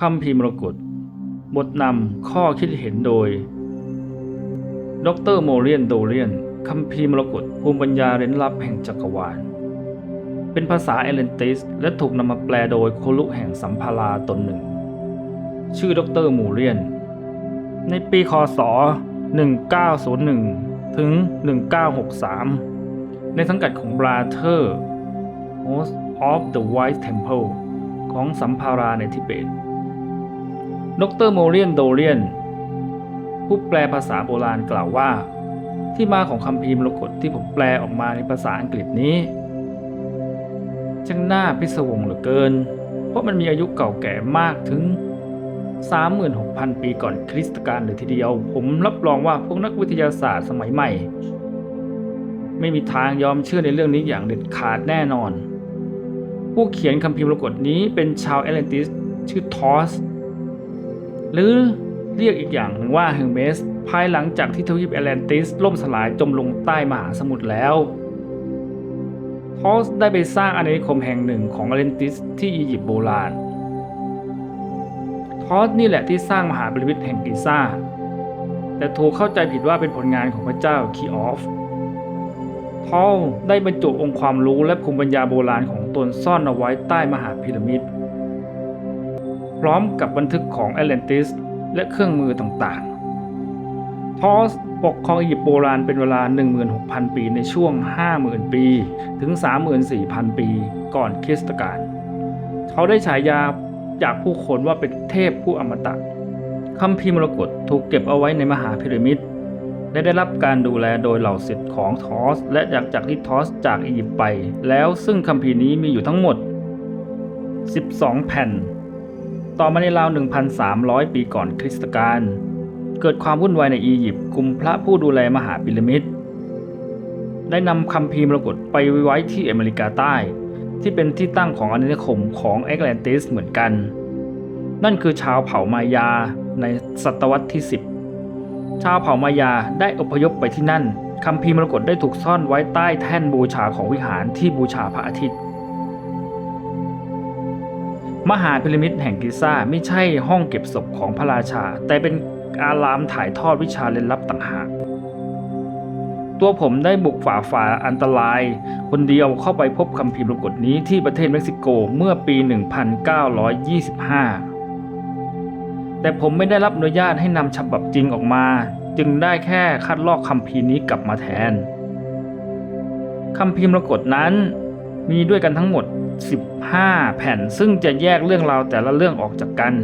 คัมภีมรกตบทนำข้อคิดเห็นโดย ดรโมเรียนโดเรียนคัมภีมรกตภูมิปัญญาเร้นลับแห่งจักรวาล เป็นภาษาเอเลนติส และถูกนำมาแปลโดยโคลุแห่งสัมภาราตนหนึ่ง ชื่อดรโมเรียน ในปีคศ 1901 ถึง 1963 ในสังกัดของ Brother Host of the White Temple ของสัมภาราในทิเบต ดรโมเรียนโดเรียน ผู้แปลภาษาโบราณกล่าวว่า ที่มาของคำพีร์มรกตที่ผมแปลออกมาในภาษาอังกฤษนี้ช่างน่าพิศวงเหลือเกิน เพราะมันมีอายุเก่าแก่มากถึง 36,000 ปีก่อนคริสตกาลเลยทีเดียว ผมรับรองว่าพวกนักวิทยาศาสตร์สมัยใหม่ ไม่มีทางยอมเชื่อในเรื่องนี้อย่างเด็ดขาดแน่นอน ผู้เขียนคัมภีร์มรกตนี้เป็นชาวแอตแลนติสชื่อทอส หรือเรียกอีกอย่างหนึ่งว่าเฮอร์เมสภายหลังจากที่ทวีปแอตแลนติสล่มสลายจมลงใต้มหาสมุทรแล้วทอสได้ไปสร้างอาณานิคมแห่งหนึ่งของแอตแลนติสที่อียิปต์โบราณทอสนี่แหละที่สร้างมหาพิรามิดแห่งกิซ่า แต่ถูกเข้าใจผิดว่าเป็นผลงานของพระเจ้าคีออฟพอลได้บรรจุองค์ความรู้และภูมิปัญญาโบราณของตนซ่อนเอาไว้ใต้มหาพีระมิด ร้อมกับบันทึกของแอตแลนติสและเครื่องมือต่างๆ ทอสปกครองอียิปต์โบราณเป็นเวลา 16,000 ปีในช่วง 50,000 ปี ถึง 34,000 ปี ก่อนคริสตกาลเขาได้ฉายาจากผู้คนว่าเป็นเทพผู้อมตะคัมภีร์มรกตถูกเก็บเอาไว้ในมหาพีระมิดและได้รับการดูแลโดยเหล่าศิษย์ของทอส และจากจากที่ทอสจากอียิปต์ไป แล้วซึ่งคัมภีร์นี้มีอยู่ทั้งหมด 12 แผ่น ต่อมาในราว 1,300 ปีก่อนคริสตกาลเกิดความวุ่นวายในอียิปต์กลุ่มพระผู้ดูแลมหาพีระมิดได้นำคัมภีร์มรกตไปไว้ที่อเมริกาใต้ ที่เป็นที่ตั้งของอาณานิคมของแอตแลนติสเหมือนกัน นั่นคือชาวเผ่ามายาในศตวรรษที่ 10 ชาวเผ่ามายาได้อพยพไปที่นั่นคัมภีร์มรกตได้ถูกซ่อนไว้ใต้แท่นบูชาของวิหารที่บูชาพระอาทิตย์ มหาพีระมิดแห่งกิซ่าไม่ใช่ห้องเก็บศพของพระราชา แต่เป็นอารามถ่ายทอดวิชาเร้นลับต่างหาก ตัวผมได้บุกฝ่าฝ่าอันตราย คนเดียวเข้าไปพบคัมภีร์มรกตนี้ที่ประเทศเม็กซิโกเมื่อปี 1925 แต่ผมไม่ได้รับอนุญาตให้นำฉบับจริงออกมา จึงได้แค่คัดลอกคัมภีร์นี้กลับมาแทนคัมภีร์มรกตนั้นมีด้วยกันทั้งหมด 15 แผ่นซึ่งจะแยกเรื่องราวแต่ละเรื่องออกจากกัน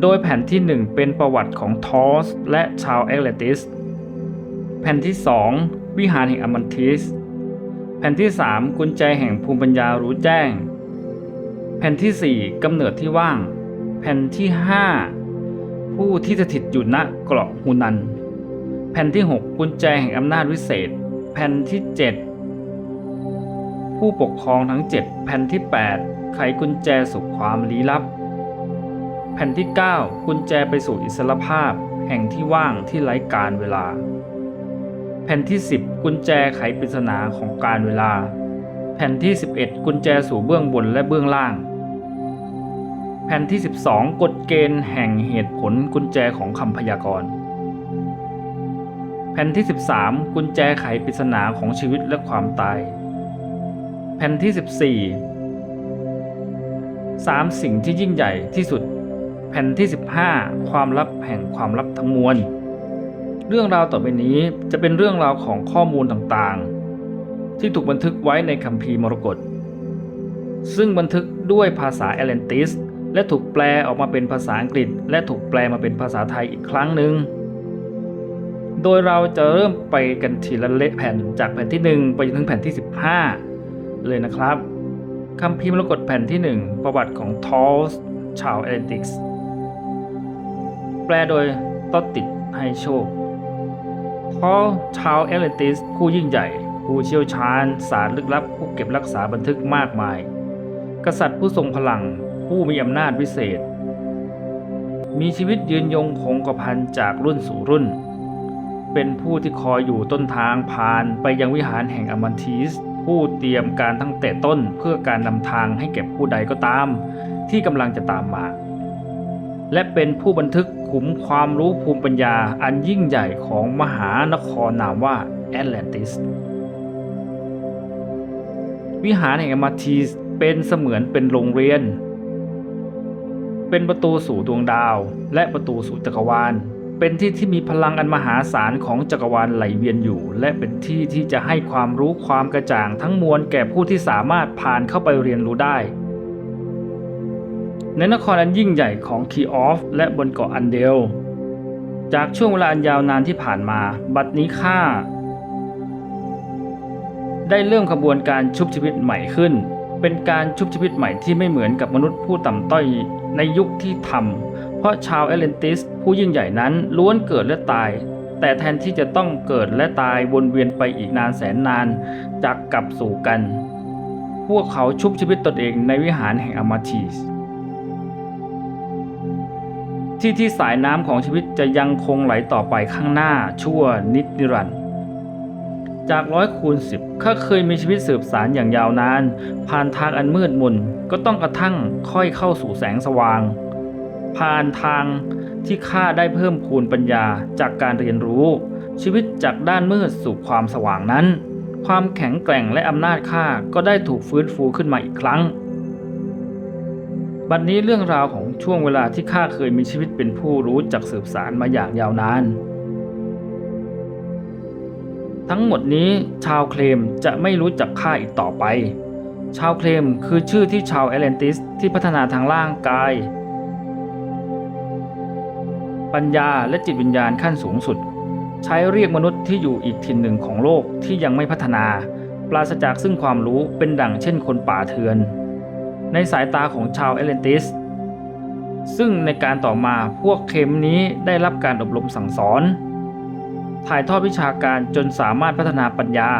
โดยแผ่นที่ 1 เป็นประวัติของทอสและชาวแอตแลติส แผ่นที่ 2 วิหารแห่งอมันทิส แผ่นที่ 3 กุญแจแห่งภูมิปัญญารู้แจ้ง แผ่นที่ 4กำเนิดที่ว่าง แผ่นที่ 5 ผู้ที่สถิตอยู่ณเกราะฮูนัน แผ่นที่ 6 กุญแจแห่งอำนาจวิเศษ แผ่นที่ 7 ผู้ปกครองทั้ง 7 แผ่นที่ 8 ไขกุญแจสู่ความลี้ลับ แผ่นที่ 9 กุญแจไปสู่อิสรภาพ แห่งที่ว่างที่ไร้การเวลา แผ่นที่ 10 กุญแจไขปริศนาของการเวลา แผ่นที่ 11 กุญแจสู่เบื้องบนและเบื้องล่าง แผ่นที่ 12 กฎเกณฑ์แห่งเหตุผลกุญแจของคำพยากรณ์แผ่นที่ 13 กุญแจไขปริศนาของชีวิตและความตาย แผ่นที่ 14สามสิ่งที่ยิ่งใหญ่ที่สุด แผ่นที่ 15 ความลับแห่งความลับทั้งมวล เรื่องราวต่อไปนี้จะเป็นเรื่องราวของข้อมูลต่างๆ ที่ถูกบันทึกไว้ในคัมภีร์มรกตซึ่งบันทึกด้วยภาษาแอตแลนติส และถูกแปลออกมาเป็นภาษาอังกฤษ และถูกแปลมาเป็นภาษาไทยอีกครั้งหนึ่งโดยเราจะเริ่มไปกันทีละเละแผ่นจากแผ่นที่ 1 ไปจนถึงแผ่นที่ 15 เลยนะครับคัมภีร์มรกตแผ่นที่ 1 ประวัติของทอลส์ชาวแอตแลนติกส์แปลโดยต้นติดให้โชคทอลชาวแอตแลนติสผู้ยิ่งใหญ่ ผู้เชี่ยวชาญศาสตร์ลึกลับผู้เก็บรักษาบันทึกมากมาย กษัตริย์ผู้ทรงพลัง ผู้มีอำนาจวิเศษ มีชีวิตยืนยงคงกระพันจากรุ่นสู่รุ่น เป็นผู้ที่คอยอยู่ต้นทางผ่านไปยังวิหารแห่งอมันทีส ผู้เตรียมการทั้งแต่ต้นเพื่อการนำทางให้แก่ผู้ใดก็ตาม ที่กำลังจะตามมา และเป็นผู้บันทึกขุมความรู้ภูมิปัญญาอันยิ่งใหญ่ของมหานครนามว่าแอตแลนติส วิหารแห่งมาทีสเป็นเสมือนเป็นโรงเรียน เป็นประตูสู่ดวงดาว และประตูสู่จักรวาล เป็นที่ที่มีพลังอันมหาศาลของจักรวาลไหลเวียนอยู่ และเป็นที่ที่จะให้ความรู้ความกระจ่างทั้งมวลแก่ผู้ที่สามารถผ่านเข้าไปเรียนรู้ได้ ในนครอันยิ่งใหญ่ของคีออฟและบนเกาะอันเดล จากช่วงเวลาอันยาวนานที่ผ่านมา บัดนี้ข้าได้เริ่มขบวนการชุบชีวิตใหม่ขึ้น เป็นการชุบชีวิตใหม่ที่ไม่เหมือนกับมนุษย์ผู้ต่ำต้อยในยุคที่ทำ ราะชาวเอเลนติสผู้ยิ่งใหญ่นั้นล้วนเกิดและตาย แต่แทนที่จะต้องเกิดและตายวนเวียนไปอีกนานแสนนานจากกลับสู่กัน พวกเขาชุบชีวิตตนเองในวิหารแห่งอามาทีสที่ที่สายน้ำของชีวิตจะยังคงไหลต่อไปข้างหน้าชั่วนิจนิรันดร์จากร้อยคูณสิบข้าเคยมีชีวิตสืบสารอย่างยาวนาน ผ่านทางอันมืดมนก็ต้องกระทั่งค่อยเข้าสู่แสงสว่าง ผ่านทางที่ข้าได้เพิ่มพูนปัญญาจากการเรียนรู้ ชีวิตจากด้านมืดสู่ความสว่างนั้น ความแข็งแกร่งและอำนาจข้าก็ได้ถูกฟื้นฟูขึ้นมาอีกครั้ง บัดนนี้เรื่องราวของช่วงเวลาที่ข้าเคยมีชีวิตเป็นผู้รู้จักสืบสารมาอย่างยาวนาน ทั้งหมดนี้ชาวเคลมจะไม่รู้จักข้าอีกต่อไป ชาวเคลมคือชื่อที่ชาวแอตแลนติสที่พัฒนาทางร่างกาย ปัญญาและจิตวิญญาณขั้นสูงสุด ใช้เรียกมนุษย์ที่อยู่อีกถิ่นหนึ่งของโลกที่ยังไม่พัฒนา ปราศจากซึ่งความรู้เป็นดั่งเช่นคนป่าเถื่อน ในสายตาของชาวเอเลนติส ซึ่งในการต่อมาพวกเคมนี้ได้รับการอบรมสั่งสอน ถ่ายทอดวิชาการจนสามารถพัฒนาปัญญา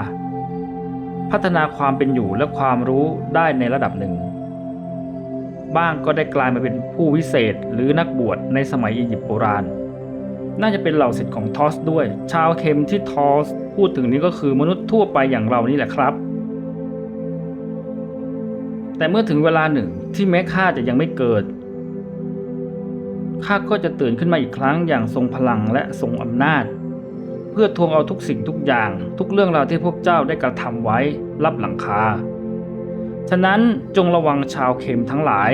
พัฒนาความเป็นอยู่และความรู้ได้ในระดับหนึ่ง บ้างก็ได้กลายมาเป็นผู้วิเศษหรือนักบวชในสมัยอียิปต์โบราณ น่าจะเป็นเหล่าศิษย์ของทอสด้วย ชาวเคมที่ทอสพูดถึงนี้ก็คือมนุษย์ทั่วไปอย่างเรานี่แหละครับ แต่เมื่อถึงเวลาหนึ่งที่แม้ข้าจะยังไม่เกิดข้าก็จะตื่นขึ้นมาอีกครั้งอย่างทรงพลังและทรงอำนาจ เพื่อทวงเอาทุกสิ่งทุกอย่าง ทุกเรื่องราวที่พวกเจ้าได้กระทำไว้รับหลังคา ฉะนั้นจงระวังชาวเข็มทั้งหลาย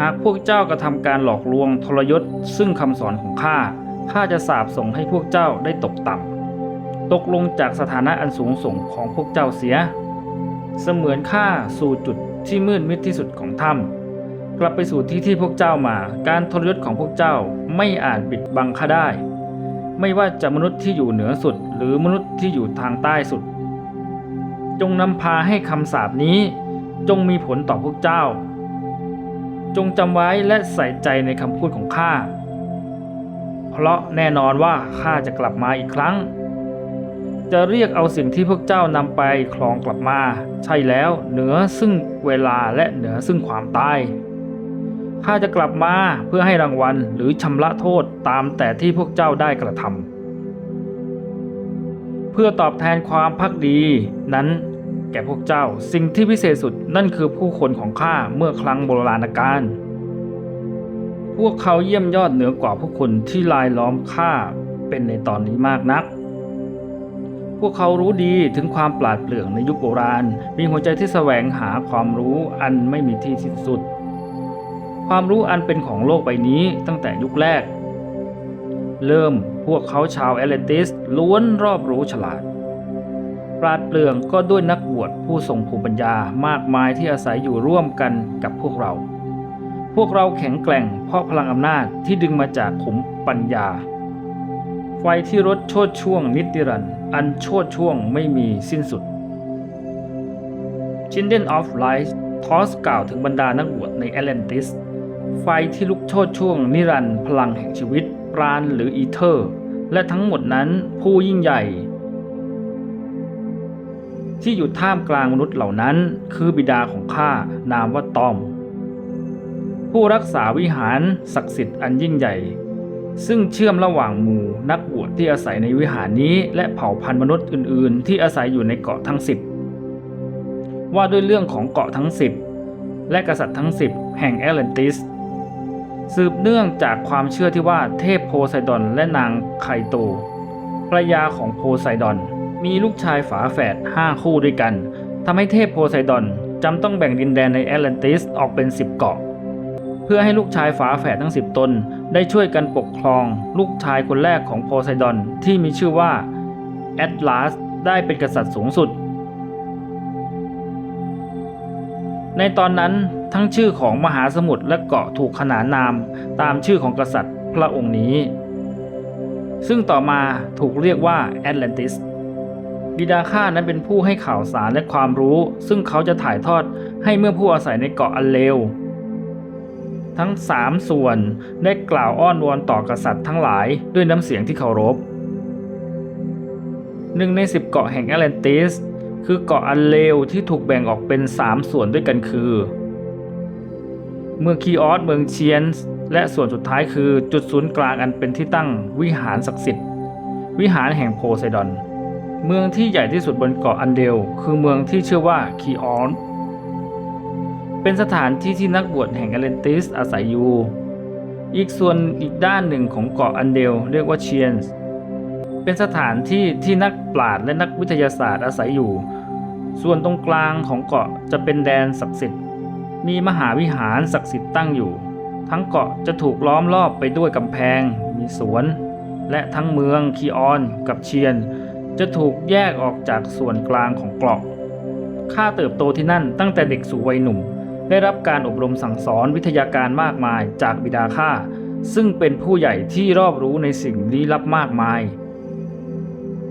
หากพวกเจ้ากระทำการหลอกลวงทรยศซึ่งคำสอนของข้า ข้าจะสาบส่งให้พวกเจ้าได้ตกต่ำ ตกลงจากสถานะอันสูงส่งของพวกเจ้าเสีย เสมือนข้าสู่จุดที่มืดมิดที่สุดของถ้ำกลับไปสู่ที่ที่พวกเจ้ามา การทรยศของพวกเจ้าไม่อาจบิดบังข้าได้ ไม่ว่าจะมนุษย์ที่อยู่เหนือสุด หรือมนุษย์ที่อยู่ทางใต้สุด จงนำพาให้คำสาปนี้ จงมีผลต่อพวกเจ้า จงจำไว้และใส่ใจในคำพูดของข้า เพราะแน่นอนว่าข้าจะกลับมาอีกครั้ง จะเรียกเอาสิ่งที่พวกเจ้านำไปคลองกลับมา ใช่แล้วเหนือซึ่งเวลาและเหนือซึ่งความตายข้าจะกลับมาเพื่อให้รางวัลหรือชำระโทษตามแต่ที่พวกเจ้าได้กระทำเพื่อตอบแทนความพักดีนั้น แก่พวกเจ้า สิ่งที่พิเศษสุดนั่นคือผู้คนของข้าเมื่อครั้งโบราณกาลพวกเขาเยี่ยมยอดเหนือกว่าผู้คนที่ลายล้อมข้าเป็นในตอนนี้มากนัก พวกเขารู้ดีถึงความปราดเปรื่องในยุคโบราณ มีหัวใจที่แสวงหาความรู้อันไม่มีที่สิ้นสุด ความรู้อันเป็นของโลกใบนี้ตั้งแต่ยุคแรก เริ่มพวกเขาชาวแอตแลนติสล้วนรอบรู้ฉลาด ปราดเปรื่องก็ด้วยนักบวชผู้ทรงภูมิปัญญามากมายที่อาศัยอยู่ร่วมกันกับพวกเรา พวกเราแข็งแกร่งเพราะพลังอำนาจที่ดึงมาจากขุมปัญญา ไฟที่รถโชดช่วงนิติรันอันโชดช่วงไม่มีสิ้นสุด Children of Light ทอสกล่าวถึงบรรดานักบวชในแอตแลนติส ไฟที่ลุกโชดช่วงนิรันดร์พลังแห่งชีวิต ปราณหรืออีเทอร์ และทั้งหมดนั้นผู้ยิ่งใหญ่ ที่อยู่ท่ามกลางมนุษย์เหล่านั้น คือบิดาของข้านามว่าตอม ผู้รักษาวิหารศักดิ์สิทธิ์อันยิ่งใหญ่ ซึ่งเชื่อมระหว่างหมู่นักบวชที่อาศัยในวิหารนี้ และเผ่าพันธุ์มนุษย์อื่น ๆ ที่อาศัยอยู่ในเกาะทั้งสิบว่าด้วยเรื่องของเกาะทั้งสิบและกษัตริย์ทั้งสิบแห่งแอตแลนติส สืบเนื่องจากความเชื่อที่ว่าเทพโพไซดอนและนางไคโตภรรยาของโพไซดอน มีลูกชายฝาแฝด5 คู่ด้วยกันทำให้เทพโพไซดอนจำต้องแบ่งดินแดนในแอตแลนติสออกเป็น 10 เกาะ เพื่อให้ลูกชายฝาแฝดทั้ง 10 ตน ได้ช่วยกันปกครอง ลูกชายคนแรกของโพไซดอนที่มีชื่อว่าแอตลาสได้เป็นกษัตริย์สูงสุด ในตอนนั้นทั้งชื่อของมหาสมุทรและเกาะถูกขนานนามตามชื่อของกษัตริย์พระองค์นี้ ซึ่งต่อมาถูกเรียกว่าแอตแลนติส บิดาข้านั้นเป็นผู้ให้ข่าวสารและความรู้ ซึ่งเขาจะถ่ายทอดให้เมื่อผู้อาศัยในเกาะอันเลวทั้งสามส่วนได้กล่าวอ้อนวอนต่อกษัตริย์ทั้งหลายด้วยน้ำเสียงที่เคารพหนึ่งในสิบเกาะแห่งแอตแลนติส คือเกาะอันเลวที่ถูกแบ่งออกเป็น3ส่วนด้วยกันคือ เมืองคีออสเมืองเชียนส์และส่วนสุดท้ายคือจุดศูนย์กลางอันเป็นที่ตั้งวิหารศักดิ์สิทธิ์ วิหารแห่งโพไซดอน เมืองที่ใหญ่ที่สุดบนเกาะอันเดล คือเมืองที่ชื่อว่าคีออสเป็นสถานที่ที่นักบวชแห่งแอตแลนติสอาศัยอยู่ อีกส่วนอีกด้านหนึ่งของเกาะอันเดล เรียกว่าเชียนส์เป็นสถานที่ที่นักปราชญ์และนักวิทยาศาสตร์อาศัยอยู่ ส่วนตรงกลางของเกาะจะเป็นแดนศักดิ์สิทธิ์ มีมหาวิหารศักดิ์สิทธิ์ตั้งอยู่ ทั้งเกาะจะถูกล้อมรอบไปด้วยกำแพง มีสวน และทั้งเมืองคีออนกับเชียน จะถูกแยกออกจากส่วนกลางของเกาะข้าเติบโตที่นั่นตั้งแต่เด็กสู่วัยหนุ่ม ได้รับการอบรมสั่งสอนวิทยาการมากมายจากบิดาข้าซึ่งเป็นผู้ใหญ่ที่รอบรู้ในสิ่งลี้ลับมากมาย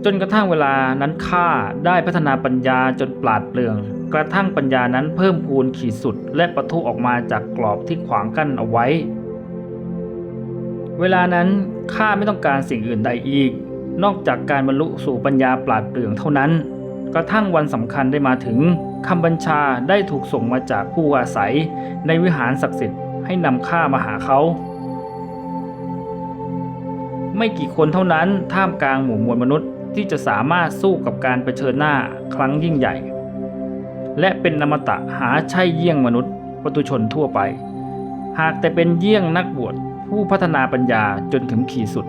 จนกระทั่งเวลานั้นข้าได้พัฒนาปัญญาจนปราดเปรื่อง กระทั่งปัญญานั้นเพิ่มพูนขีดสุด และประทุออกมาจากกรอบที่ขวางกั้นเอาไว้ เวลานั้นข้าไม่ต้องการสิ่งอื่นใดอีก นอกจากการบรรลุสู่ปัญญาปราดเปรื่องเท่านั้น กระทั่งวันสำคัญได้มาถึงคำบัญชาได้ถูกส่งมาจากผู้อาศัย ในวิหารศักดิ์สิทธิ์ให้นำข้ามาหาเขา ไม่กี่คนเท่านั้นท่ามกลางหมู่มวลมนุษย์ที่จะสามารถสู้กับการเผชิญหน้าครั้งยิ่งใหญ่ และเป็นนามตะหาใช่เยี่ยงมนุษย์ปุถุชนทั่วไป หากแต่เป็นเยี่ยงนักบวชผู้พัฒนาปัญญาจนถึงขีดสุด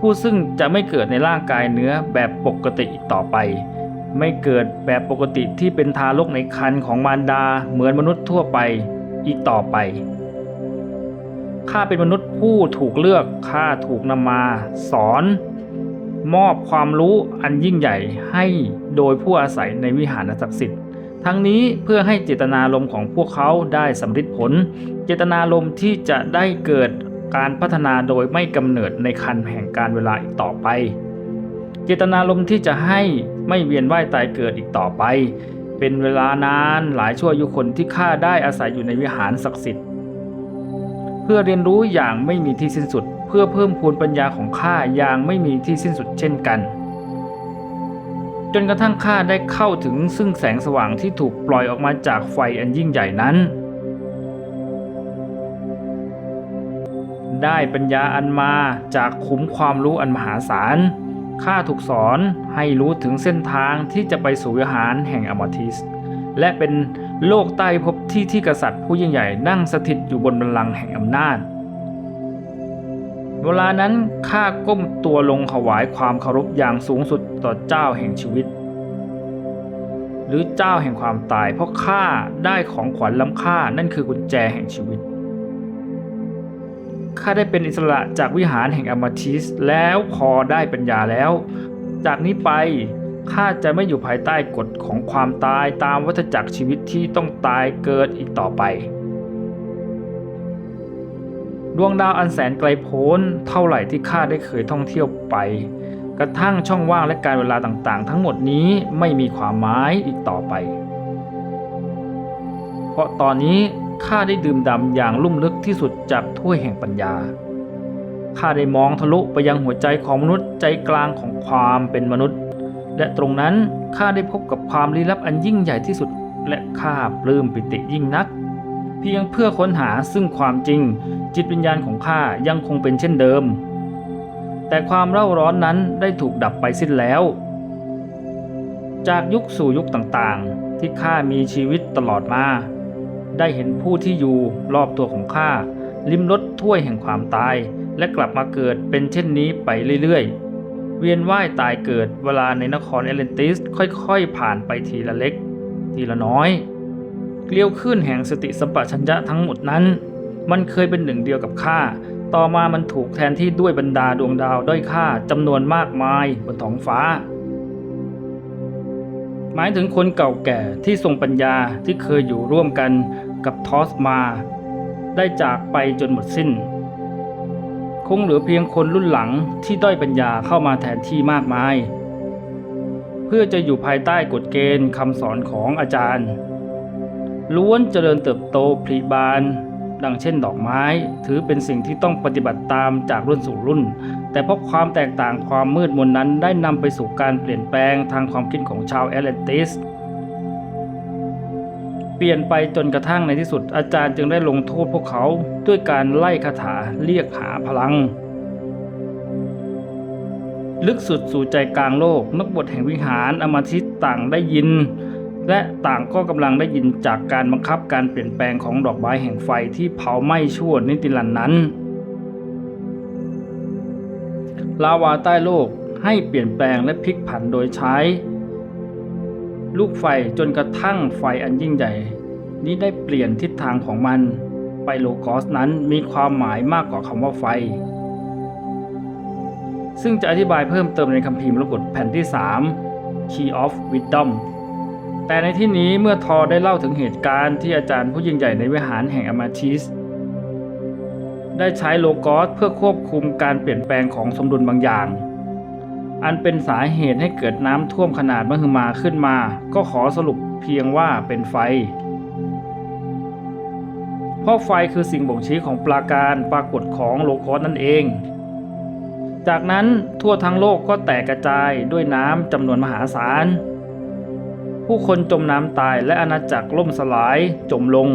ผู้ซึ่งจะไม่เกิดในร่างกายเนื้อแบบปกติอีกต่อไป ไม่เกิดแบบปกติที่เป็นทารกในครรภ์ของมารดาเหมือนมนุษย์ทั่วไปอีกต่อไป ข้าเป็นมนุษย์ผู้ถูกเลือก ข้าถูกนำมาสอน มอบความรู้อันยิ่งใหญ่ให้โดยผู้อาศัยในวิหารศักดิ์สิทธิ์ ทั้งนี้เพื่อให้เจตนารมณ์ของพวกเขาได้สำเร็จผล เจตนารมณ์ที่จะได้เกิด การพัฒนาโดยไม่กำเนิดในคันแห่งการเวลาอีกต่อไป เจตนารมณ์ที่จะให้ไม่เวียนว่ายตายเกิดอีกต่อไป เป็นเวลานานหลายชั่วยุคนที่ข้าได้อาศัยอยู่ในวิหารศักดิ์สิทธิ์ เพื่อเรียนรู้อย่างไม่มีที่สิ้นสุด เพื่อเพิ่มพูนปัญญาของข้าอย่างไม่มีที่สิ้นสุดเช่นกันจนกระทั่งข้าได้เข้าถึงซึ่งแสงสว่างที่ถูกปล่อยออกมาจากไฟอันยิ่งใหญ่นั้น ได้ปัญญาอันมาจากขุมความรู้อันมหาศาลข้าถูกสอนให้รู้ถึงเส้นทางที่จะไปสู่วิหารแห่งอมทิส และเป็นโลกใต้ภพที่ที่กษัตริย์ผู้ยิ่งใหญ่นั่งสถิตอยู่บนบัลลังก์แห่งอำนาจ เวลานั้นข้าก้มตัวลงถวายความเคารพอย่างสูงสุดต่อเจ้าแห่งชีวิต หรือเจ้าแห่งความตายเพราะข้าได้ของขวัญล้ำค่านั่นคือกุญแจแห่งชีวิต ข้าได้เป็นอิสระจากวิหารแห่งอมาทิสแล้วพอได้ปัญญาแล้ว จากนี้ไปข้าจะไม่อยู่ภายใต้กฎของความตายตามวัฏจักรชีวิตที่ต้องตายเกิดอีกต่อไป ดวงดาวอันแสนไกลโพ้นเท่าไหร่ที่ข้าได้เคยท่องเที่ยวไป กระทั่งช่องว่างและการเวลาต่างๆ ทั้งหมดนี้ไม่มีความหมายอีกต่อไป เพราะตอนนี้ ข้าได้ดื่มด่ำอย่างลุ่มลึกที่สุดจากถ้วยแห่งปัญญา ข้าได้มองทะลุไปยังหัวใจของมนุษย์ใจกลางของความเป็นมนุษย์ และตรงนั้นข้าได้พบกับความลี้ลับอันยิ่งใหญ่ที่สุด และข้าปลื้มปิติยิ่งนัก เพียงเพื่อค้นหาซึ่งความจริง จิตวิญญาณของข้ายังคงเป็นเช่นเดิม แต่ความเร่าร้อนนั้นได้ถูกดับไปสิ้นแล้ว จากยุคสู่ยุคต่างๆ ที่ข้ามีชีวิตตลอดมา ได้เห็นผู้ที่อยู่รอบตัวของข้าลิ้มรสถ้วยแห่งความตาย และกลับมาเกิดเป็นเช่นนี้ไปเรื่อยๆ เวียนว่ายตายเกิดเวลาในนครเอเลนติสค่อยๆ ผ่านไปทีละเล็ก ทีละน้อย เกลียวขึ้นแห่งสติสัมปชัญญะทั้งหมดนั้น มันเคยเป็นหนึ่งเดียวกับข้าต่อมามันถูกแทนที่ด้วยบรรดาดวงดาวด้อยค่าจำนวนมากมายบนท้องฟ้า หมายถึงคนเก่าแก่ที่ทรงปัญญาที่เคยอยู่ร่วมกัน กับทอสมา ได้จากไปจนหมดสิ้น คงเหลือเพียงคนรุ่นหลังที่ด้อยปัญญาเข้ามาแทนที่มากมาย เพื่อจะอยู่ภายใต้กฎเกณฑ์คำสอนของอาจารย์ ล้วนเจริญเติบโตผลิบาน ดังเช่นดอกไม้ ถือเป็นสิ่งที่ต้องปฏิบัติตามจากรุ่นสู่รุ่น แต่เพราะความแตกต่างความมืดมนนั้นได้นำไปสู่การเปลี่ยนแปลงทางความคิดของชาวแอตแลนติส เปลี่ยนไปจนกระทั่งในที่สุด อาจารย์จึงได้ลงโทษพวกเขาด้วยการไล่คาถาเรียกหาพลัง ลึกสุดสู่ใจกลางโลก นักบวชแห่งวิหารอมาทิตต่างได้ยิน และต่างก็กำลังได้ยินจากการบังคับการเปลี่ยนแปลงของดอกไม้แห่งไฟที่เผาไหม้ชั่วนิติลันนั้นลาวาใต้โลกให้เปลี่ยนแปลงและพลิกผันโดยใช้ ลูกไฟจนกระทั่งไฟอันยิ่งใหญ่ นี้ได้เปลี่ยนทิศทางของมันไปโลกอสนั้นมีความหมายมากกว่าคำว่าไฟ ซึ่งจะอธิบายเพิ่มเติมในคัมภีร์มรกตแผ่นที่ 3 Key of Wisdom แต่ในที่นี้เมื่อทอได้เล่าถึงเหตุการณ์ที่อาจารย์ผู้ยิ่งใหญ่ในวิหารแห่งอมาทิสได้ใช้โลกอสเพื่อควบคุมการเปลี่ยนแปลงของสมดุลบางอย่าง อันเป็นสาเหตุให้เกิดน้ำท่วมขนาดมหึมาขึ้นมา ก็ขอสรุปเพียงว่าเป็นไฟ เพราะไฟคือสิ่งบ่งชี้ของปราการปรากฏของโลกอสนั่นเอง จากนั้นทั่วทั้งโลกก็แตกกระจายด้วยน้ำจำนวนมหาศาล ผู้คนจมน้ำตายและอาณาจักรล่มสลายจมลง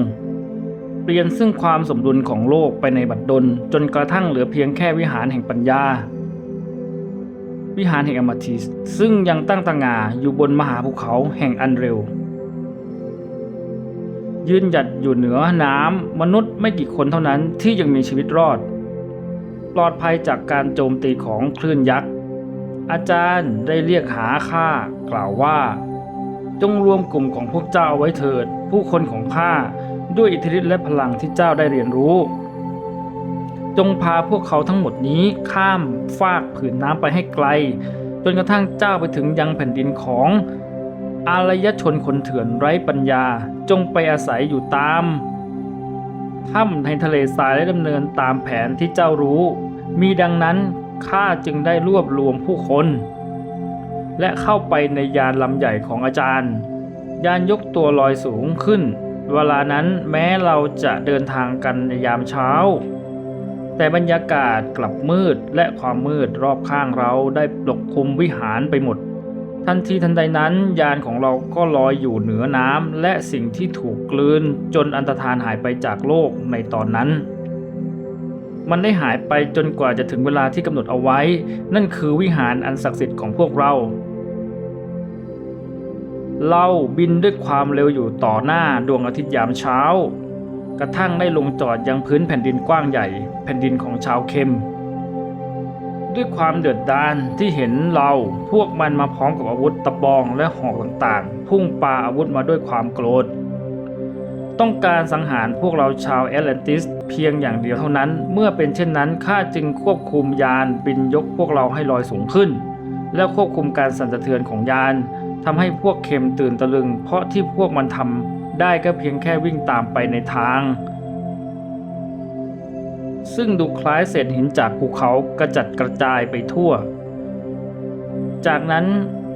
เปลี่ยนซึ่งความสมดุลของโลกไปในบัดดลจนกระทั่งเหลือเพียงแค่วิหารแห่งปัญญา วิหารแห่งอมาทิสซึ่งยังตั้งตางาอยู่บนมหาภูเขาแห่งอันเร็ว ยืนหยัดอยู่เหนือน้ำมนุษย์ไม่กี่คนเท่านั้นที่ยังมีชีวิตรอด ปลอดภัยจากการโจมตีของคลื่นยักษ์ อาจารย์ได้เรียกหาข้ากล่าวว่า จงรวมกลุ่มของพวกเจ้าเอาไว้เถิด ผู้คนของข้าด้วยอิทธิฤทธิ์และพลังที่เจ้าได้เรียนรู้ จงพาพวกเขาทั้งหมดนี้ข้ามฟากผืนน้ำไปให้ไกล จนกระทั่งเจ้าไปถึงยังแผ่นดินของอารยชนคนเถื่อนไร้ปัญญา จงไปอาศัยอยู่ตามถ้ำในทะเลทรายและดำเนินตามแผนที่เจ้ารู้ มีดังนั้นข้าจึงได้รวบรวมผู้คน และเข้าไปในยานลำใหญ่ของอาจารย์ ยานยกตัวลอยสูงขึ้น เวลานั้นแม้เราจะเดินทางกันในยามเช้า แต่บรรยากาศกลับมืดและความมืดรอบข้างเราได้ปกคลุมวิหารไปหมด ทันทีทันใดนั้น ยานของเราก็ลอยอยู่เหนือน้ำและสิ่งที่ถูกกลืนจนอันตรธานหายไปจากโลกในตอนนั้น มันได้หายไปจนกว่าจะถึงเวลาที่กำหนดเอาไว้ นั่นคือวิหารอันศักดิ์สิทธิ์ของพวกเราเราบินด้วยความเร็วอยู่ต่อหน้าดวงอาทิตย์ยามเช้า กระทั่งได้ลงจอดยังพื้นแผ่นดินกว้างใหญ่ แผ่นดินของชาวเคมด้วยความเดือดดาลที่เห็นเราพวกมันมาพร้อมกับอาวุธตะบองและหอกต่างๆ พุ่งปาอาวุธมาด้วยความโกรธ ต้องการสังหารพวกเราชาวแอตแลนติสเพียงอย่างเดียวเท่านั้น เมื่อเป็นเช่นนั้นข้าจึงควบคุมยานบินยกพวกเราให้ลอยสูงขึ้น และควบคุมการสั่นสะเทือนของยานทำให้พวกเคมตื่นตะลึง เพราะที่พวกมันทำ ได้ก็เพียงแค่วิ่งตามไปในทาง ซึ่งดูคล้ายเศษหินจากภูเขากระจัดกระจายไปทั่ว จากนั้น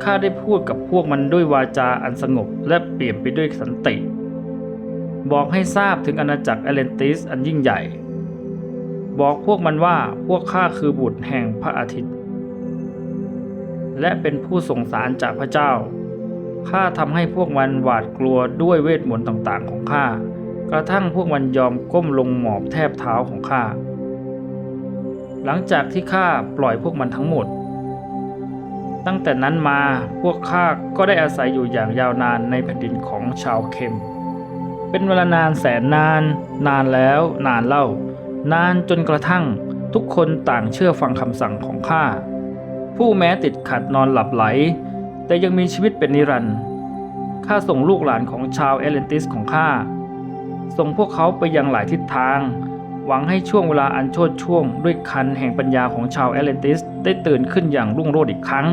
ข้าได้พูดกับพวกมันด้วยวาจาอันสงบและเปลี่ยนไปด้วยสันติ บอกให้ทราบถึงอาณาจักรแอตแลนติสอันยิ่งใหญ่ บอกพวกมันว่าพวกข้าคือบุตรแห่งพระอาทิตย์ และเป็นผู้ส่งสารจากพระเจ้า ข้าทำให้พวกมันหวาดกลัวด้วยเวทมนต์ต่างๆของข้ากระทั่งพวกมันยอมก้มลงหมอบแทบเท้าของข้า หลังจากที่ข้าปล่อยพวกมันทั้งหมด ตั้งแต่นั้นมาพวกข้าก็ได้อาศัยอยู่อย่างยาวนานในแผ่นดินของชาวเคม เป็นเวลานานแสนนาน นานแล้วนานเล่า นานจนกระทั่งทุกคนต่างเชื่อฟังคำสั่งของข้า ผู้แม้ติดขัดนอนหลับไหล แต่ยังมีชีวิตเป็นนิรันดร์ข้าส่งลูกหลานของชาวเอเลนติสของข้าส่งพวกเขาไปยังหลายทิศทาง หวังให้ช่วงเวลาอันโชดช่วงด้วยคันแห่งปัญญาของชาวเอเลนติสได้ตื่นขึ้นอย่างรุ่งโรจน์อีกครั้ง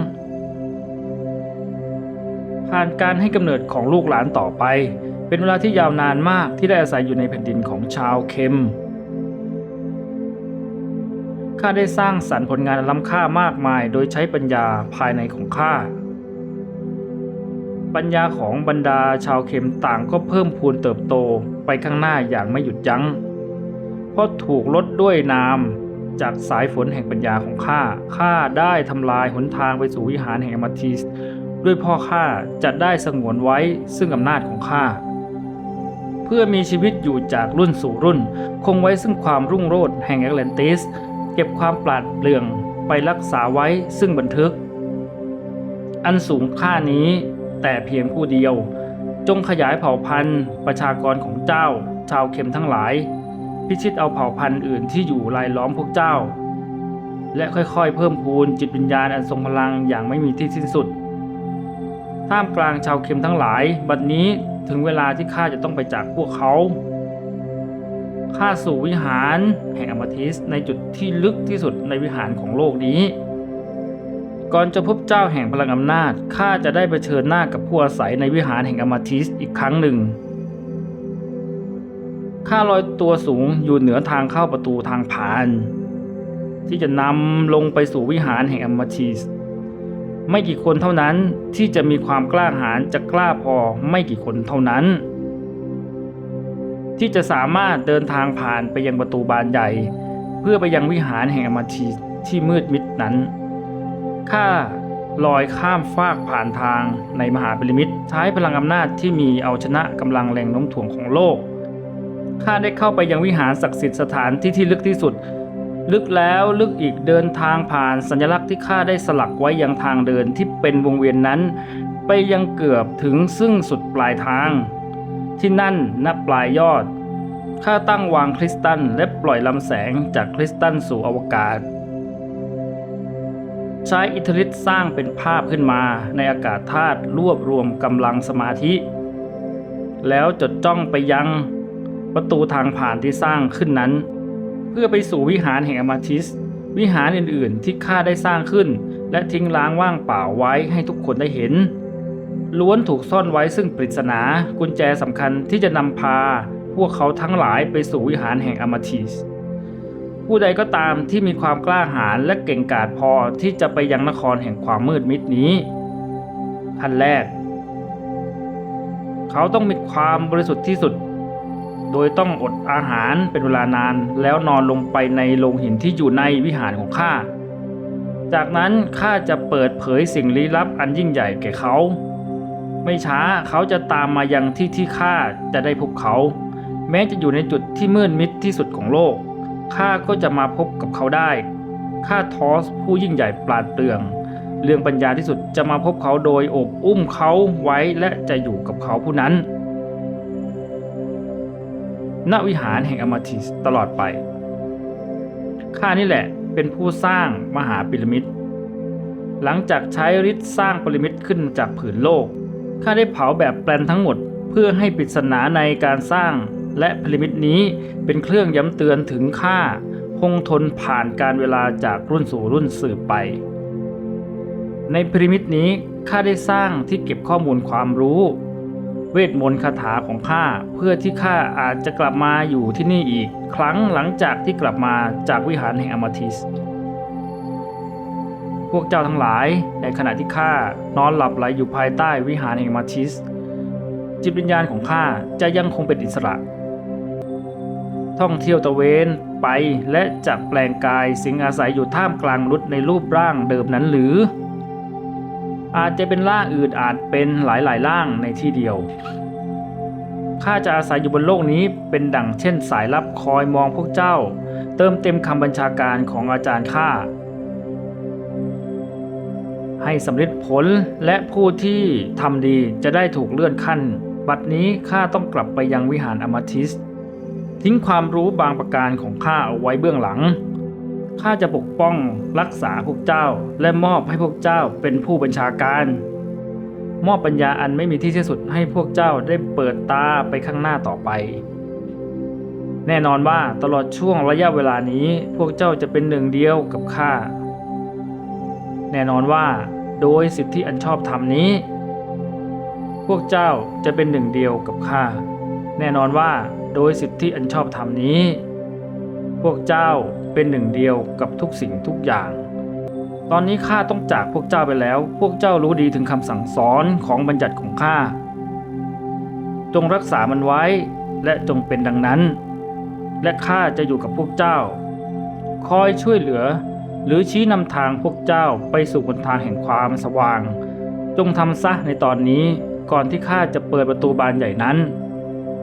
ผ่านการให้กำเนิดของลูกหลานต่อไป เป็นเวลาที่ยาวนานมากที่ได้อาศัยอยู่ในแผ่นดินของชาวเคมข้าได้สร้างสรรค์ผลงานอันล้ำค่ามากมายโดยใช้ปัญญาภายในของข้า ปัญญาของบรรดาชาวเข็มต่างก็เพิ่มพูนเติบโตไปข้างหน้าอย่างไม่หยุดยัง้ง เพราะถูกลดด้วยน้ำจากสายฝนแห่งปัญญาของข้า ข้าได้ทำลายหนทางไปสู่วิหารแห่งอมาทิส ด้วยพ่อข้าจะได้สงวนไว้ซึ่งอำนาจของข้า เพื่อมีชีวิตอยู่จากรุ่นสู่รุ่น คงไว้ซึ่งความรุ่งโรจน์แห่งแอตแลนติส เก็บความปราดเปรื่องไปรักษาไว้ซึ่งบันทึก อันสูงค่านี้ แต่เพียงผู้เดียว จงขยายเผ่าพันธุ์ ประชากรของเจ้า ชาวเข็มทั้งหลาย พิชิตเอาเผ่าพันธุ์อื่นที่อยู่รายล้อมพวกเจ้า และค่อยๆ เพิ่มพูนจิตวิญญาณอันทรงพลังอย่างไม่มีที่สิ้นสุด ท่ามกลางชาวเข็มทั้งหลาย บัดนี้ถึงเวลาที่ข้าจะต้องไปจากพวกเขาข้าสู่วิหารแห่งอมาทิสในจุดที่ลึกที่สุดในวิหารของโลกนี้ ก่อนจะพบเจ้าแห่งพลังอำนาจ ข้าจะได้เผชิญหน้ากับผู้อาศัยในวิหารแห่งอมาทิสอีกครั้งหนึ่ง ข้าลอยตัวสูงอยู่เหนือทางเข้าประตูทางผ่าน ที่จะนำลงไปสู่วิหารแห่งอมาทิส ไม่กี่คนเท่านั้นที่จะมีความกล้าหาญจะกล้าพอไม่กี่คนเท่านั้น ที่จะสามารถเดินทางผ่านไปยังประตูบานใหญ่ เพื่อไปยังวิหารแห่งอมาทีที่มืดมิดนั้น ข้าลอยข้ามฟากผ่านทางในมหาพีระมิดใช้พลังอำนาจที่มีเอาชนะกำลังแรงโน้มถ่วงของโลกข้าได้เข้าไปยังวิหารศักดิ์สิทธิ์สถานที่ที่ลึกที่สุด ลึกแล้วลึกอีกเดินทางผ่านสัญลักษณ์ที่ข้าได้สลักไว้ยังทางเดินที่เป็นวงเวียนนั้น ไปยังเกือบถึงซึ่งสุดปลายทาง ที่นั่นณปลายยอดข้าตั้งวางคริสตัลและปล่อยลำแสงจากคริสตัลสู่อวกาศ ใช้อิทธิฤทธิ์สร้างเป็นภาพขึ้นมาในอากาศธาตุรวบรวมกำลังสมาธิ แล้วจดจ้องไปยังประตูทางผ่านที่สร้างขึ้นนั้น เพื่อไปสู่วิหารแห่งอมาทิส วิหารอื่นๆที่ข้าได้สร้างขึ้น และทิ้งล้างว่างเปล่าไว้ให้ทุกคนได้เห็น ล้วนถูกซ่อนไว้ซึ่งปริศนากุญแจสำคัญที่จะนำพา พวกเขาทั้งหลายไปสู่วิหารแห่งอมาทิส ผู้ใดก็ตามที่มีความกล้าหาญและเก่งกาจพอที่จะไปยังนครแห่งความมืดมิดนี้ขั้นแรก เขาต้องมีความบริสุทธิ์ที่สุด โดยต้องอดอาหารเป็นเวลานานแล้วนอนลงไปในโลงหินที่อยู่ในวิหารของข้า จากนั้นข้าจะเปิดเผยสิ่งลี้ลับอันยิ่งใหญ่แก่เขา ไม่ช้าเขาจะตามมายังที่ที่ข้าจะได้พบเขา แม้จะอยู่ในจุดที่มืดมิดที่สุดของโลก ข้าก็จะมาพบกับเขาได้ ข้าทอสผู้ยิ่งใหญ่ปราดเปรื่อง เรื่องปัญญาที่สุดจะมาพบเขาโดยอบอุ้มเขาไว้และจะอยู่กับเขาผู้นั้น ณวิหารแห่งอมาทิสตลอดไป ข้านี่แหละเป็นผู้สร้างมหาพีระมิด หลังจากใช้ฤทธิ์สร้างพีระมิดขึ้นจากผืนโลก ข้าได้เผาแบบแปลนทั้งหมดเพื่อให้ปริศนาในการสร้าง และพีระมิดนี้เป็นเครื่องย้ำเตือนถึงข้าคงทนผ่านการเวลาจากรุ่นสู่รุ่นสืบไป ในพีระมิดนี้ข้าได้สร้างที่เก็บข้อมูลความรู้ เวทมนต์คาถาของข้าเพื่อที่ข้าอาจจะกลับมาอยู่ที่นี่อีก ครั้งหลังจากที่กลับมาจากวิหารแห่งอมาทิสพวกเจ้าทั้งหลายในขณะที่ข้านอนหลับไหลอยู่ภายใต้วิหารแห่งมาทิส จิตวิญญาณของข้าจะยังคงเป็นอิสระ ท่องเที่ยวตะเวนไปและจะแปลงกายสิงอาศัยอยู่ท่ามกลางมนุษย์ในรูปร่างเดิมนั้นหรือ อาจจะเป็นร่างอื่นอาจเป็นหลายๆร่างในที่เดียวข้าจะอาศัยอยู่บนโลกนี้เป็นดั่งเช่นสายลับคอยมองพวกเจ้า เติมเต็มคำบัญชาการของอาจารย์ข้าให้สำเร็จผลและผู้ที่ทำดีจะได้ถูกเลื่อนขั้น บัดนี้ข้าต้องกลับไปยังวิหารอมาทิส ทิ้งความรู้บางประการของข้าเอาไว้เบื้องหลัง ข้าจะปกป้องรักษาพวกเจ้าและมอบให้พวกเจ้าเป็นผู้บัญชาการ มอบปัญญาอันไม่มีที่สิ้นสุดให้พวกเจ้าได้เปิดตาไปข้างหน้าต่อไป แน่นอนว่าตลอดช่วงระยะเวลานี้พวกเจ้าจะเป็นหนึ่งเดียวกับข้า แน่นอนว่า โดยสิทธิอันชอบธรรมนี้ พวกเจ้าจะเป็นหนึ่งเดียวกับข้า แน่นอนว่า โดยสิทธิอันชอบธรรมนี้ พวกเจ้าเป็นหนึ่งเดียวกับทุกสิ่งทุกอย่าง ตอนนี้ข้าต้องจากพวกเจ้าไปแล้ว พวกเจ้ารู้ดีถึงคำสั่งสอนของบัญญัติของข้า จงรักษามันไว้และจงเป็นดังนั้น และข้าจะอยู่กับพวกเจ้า คอยช่วยเหลือ หรือชี้นำทางพวกเจ้าไปสู่หนทางแห่งความสว่าง จงทำซะในตอนนี้ก่อนที่ข้าจะเปิดประตูบานใหญ่นั้น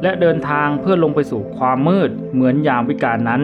และเดินทางเพื่อลงไปสู่ความมืดเหมือนยามวิกาลนั้น